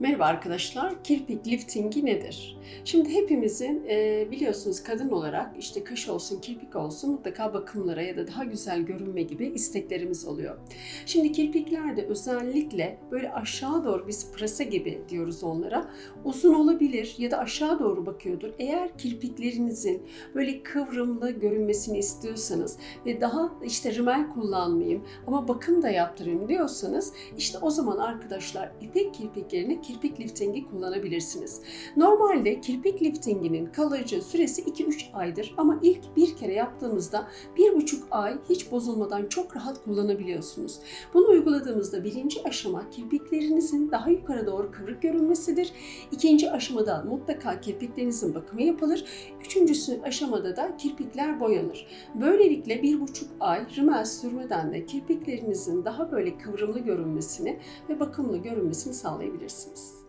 Merhaba arkadaşlar, kirpik liftingi nedir? Şimdi hepimizin e, biliyorsunuz kadın olarak işte kaş olsun, kirpik olsun mutlaka bakımlara ya da daha güzel görünme gibi isteklerimiz oluyor. Şimdi kirpiklerde özellikle böyle aşağı doğru biz prase gibi diyoruz onlara uzun olabilir ya da aşağı doğru bakıyordur. Eğer kirpiklerinizin böyle kıvrımlı görünmesini istiyorsanız ve daha işte rimel kullanmayayım ama bakım da yaptırayım diyorsanız işte o zaman arkadaşlar ipek kirpiklerini kirpik liftingi kullanabilirsiniz. Normalde kirpik liftinginin kalıcı süresi 2-3 aydır ama ilk bir kere yaptığımızda 1,5 ay hiç bozulmadan çok rahat kullanabiliyorsunuz. Bunu uyguladığımızda birinci aşama kirpiklerinizin daha yukarı doğru kıvrık görünmesidir. İkinci aşamada mutlaka kirpiklerinizin bakımı yapılır. Üçüncüsü aşamada da kirpikler boyanır. Böylelikle bir buçuk ay rimel sürmeden de kirpiklerinizin daha böyle kıvrımlı görünmesini ve bakımlı görünmesini sağlayabilirsiniz. Jesus.